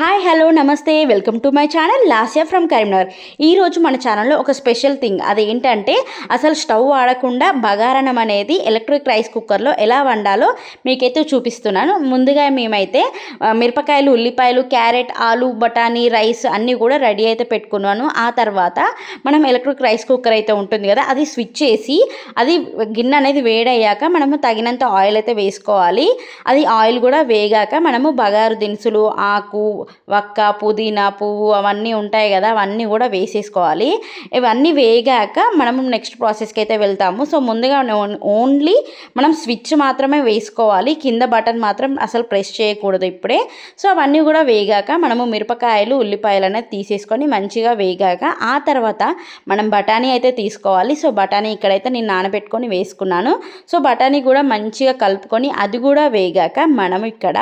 Hi hello నమస్తే. Welcome to my channel Lasya from Karimnagar ఈరోజు మన ఛానల్లో ఒక స్పెషల్ థింగ్ అదేంటంటే అసలు స్టవ్ వాడకుండా బగారణం అనేది ఎలక్ట్రిక్ రైస్ కుక్కర్లో ఎలా వండాలో మీకైతే చూపిస్తున్నాను. ముందుగా మేమైతే మిరపకాయలు ఉల్లిపాయలు క్యారెట్ ఆలు బఠానీ రైస్ అన్నీ కూడా రెడీ అయితే పెట్టుకున్నాను. ఆ తర్వాత మనం ఎలక్ట్రిక్ రైస్ కుక్కర్ అయితే ఉంటుంది కదా అది స్విచ్ చేసి అది గిన్నె అనేది వేడయ్యాక మనము తగినంత ఆయిల్ అయితే వేసుకోవాలి. అది ఆయిల్ కూడా వేగాక మనము బగారు దినుసులు ఆకు వక్క పుదీనా పువ్వు అవన్నీ ఉంటాయి కదా అవన్నీ కూడా వేసేసుకోవాలి. ఇవన్నీ వేగాక మనము నెక్స్ట్ ప్రాసెస్కి అయితే వెళ్తాము. సో ముందుగా ఓన్లీ మనం స్విచ్ మాత్రమే వేసుకోవాలి. కింద బటన్ మాత్రం అసలు ప్రెస్ చేయకూడదు ఇప్పుడే. సో అవన్నీ కూడా వేగాక మనము మిరపకాయలు ఉల్లిపాయలు అనేది తీసేసుకొని మంచిగా వేగాక ఆ తర్వాత మనం బఠానీ అయితే తీసుకోవాలి. సో బఠానీ ఇక్కడైతే నేను నానబెట్టుకొని వేసుకున్నాను. సో బఠానీ కూడా మంచిగా కలుపుకొని అది కూడా వేగాక మనం ఇక్కడ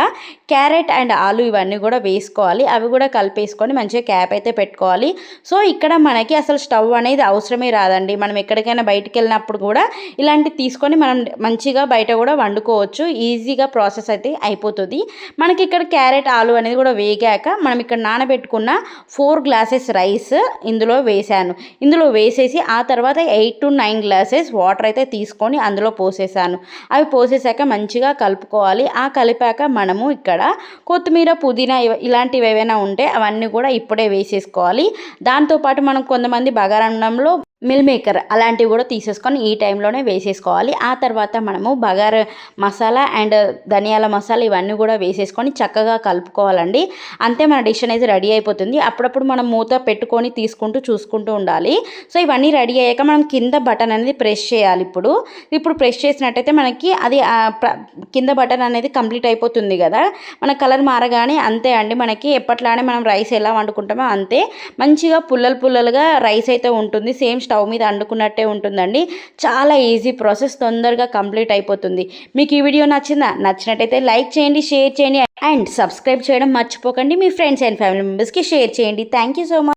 క్యారెట్ అండ్ ఆలు ఇవన్నీ కూడా తీసుకోవాలి. అవి కూడా కలిపేసుకొని మంచిగా క్యాప్ అయితే పెట్టుకోవాలి. సో ఇక్కడ మనకి అసలు స్టవ్ అనేది అవసరమే రాదండి. మనం ఎక్కడికైనా బయటికి వెళ్ళినప్పుడు కూడా ఇలాంటి తీసుకొని మనం మంచిగా బయట కూడా వండుకోవచ్చు. ఈజీగా ప్రాసెస్ అయితే అయిపోతుంది. మనకి ఇక్కడ క్యారెట్ ఆలు అనేది కూడా వేగాక మనం ఇక్కడ నానబెట్టుకున్న ఫోర్ గ్లాసెస్ రైస్ ఇందులో వేసాను ఇందులో వేసేసి ఆ తర్వాత eight to nine glasses water అయితే తీసుకొని అందులో పోసేసాను అవి పోసేసాక మంచిగా కలుపుకోవాలి. ఆ కలిపాక మనము ఇక్కడ కొత్తిమీర పుదీనా ఇలా ఇలాంటివి ఏవైనా ఉంటే అవన్నీ కూడా ఇప్పుడే వేసేసుకోవాలి. దాంతోపాటు మనం కొంతమంది బగారన్నంలో మిల్ మేకర్ అలాంటివి కూడా తీసేసుకొని ఈ టైంలోనే వేసేసుకోవాలి. ఆ తర్వాత మనము బగార్ మసాలా అండ్ ధనియాల మసాలా ఇవన్నీ కూడా వేసేసుకొని చక్కగా కలుపుకోవాలండి. అంతే మన డిష్ అనేది రెడీ అయిపోతుంది. అప్పుడప్పుడు మనం మూత పెట్టుకొని తీసుకుంటూ చూసుకుంటూ ఉండాలి. సో ఇవన్నీ రెడీ అయ్యాక మనం కింద బటన్ అనేది ప్రెస్ చేయాలి ఇప్పుడు. ఇప్పుడు ప్రెస్ చేసినట్టయితే మనకి అది ప్ర- కింద బటన్ అనేది కంప్లీట్ అయిపోతుంది కదా. మన కలర్ మారగానే అంతే అండి. మనకి ఎప్పట్లానే మనం రైస్ ఎలా వండుకుంటామో అంతే. మంచిగా పుల్లలు పుల్లలుగా రైస్ అయితే ఉంటుంది. సేమ్ స్టవ్ మీద అండుకున్నట్టే ఉంటుందండి. చాలా ఈజీ ప్రాసెస్ తొందరగా కంప్లీట్ అయిపోతుంది. మీకు ఈ వీడియో నచ్చిందా? నచ్చినట్టయితే లైక్ చేయండి షేర్ చేయండి అండ్ సబ్స్క్రైబ్ చేయడం మర్చిపోకండి. మీ ఫ్రెండ్స్ అండ్ ఫ్యామిలీ మెంబర్స్కి షేర్ చేయండి. Thank you so much.